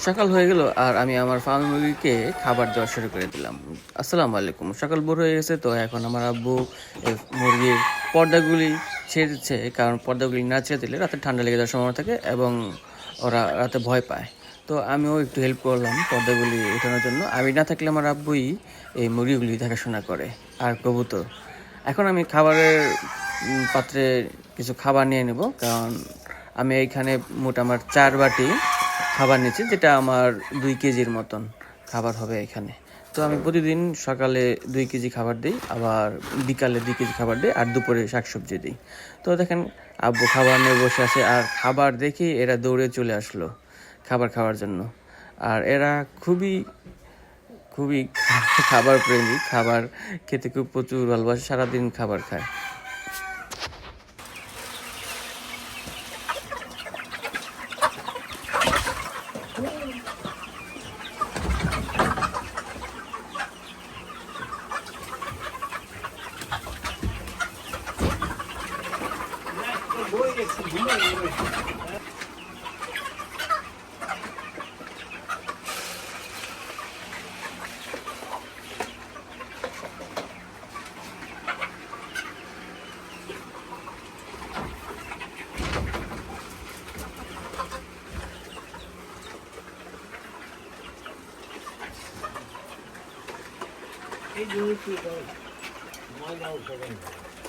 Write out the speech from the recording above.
সকাল হয়ে গেল আর আমি আমার ফার্ম মুরগিকে খাবার দেওয়া শুরু করে দিলাম। আসসালামু আলাইকুম। সকাল ভোর হয়ে গেছে, তো এখন আমার আব্বু মুরগির পর্দাগুলি ছেড়ে দিচ্ছে। কারণ পর্দাগুলি না ছেড়ে দিলে রাতে ঠান্ডা লেগে যাওয়ার সম্ভাবনা থাকে এবং ওরা রাতে ভয় পায়। তো আমিও একটু হেল্প করলাম পর্দাগুলি উঠানোর জন্য। আমি না থাকলে আমার আব্বুই এই মুরগিগুলি দেখাশোনা করে আর কবুতর। এখন আমি খাবারের পাত্রে কিছু খাবার নিয়ে নেব। কারণ আমি এইখানে মোট আমার চার বাটি খাবার নিচ্ছি যেটা আমার দুই কেজির মতন খাবার হবে এখানে। তো আমি প্রতিদিন সকালে দুই কেজি খাবার দিই, আবার বিকালে দুই কেজি খাবার দিই, আর দুপুরে শাকসবজি দিই। তো দেখেন, আব্বু খাবার নিয়ে বসে আছে, আর খাবার দেখেই এরা দৌড়ে চলে আসলো খাবার খাওয়ার জন্য। আর এরা খুবই খুবই খাবার প্রেমী, খাবার খেতে খুব প্রচুর ভালোবাসে, সারাদিন খাবার খায়। 이게 참 문제인 거예요. 이거 뭐냐고 저거.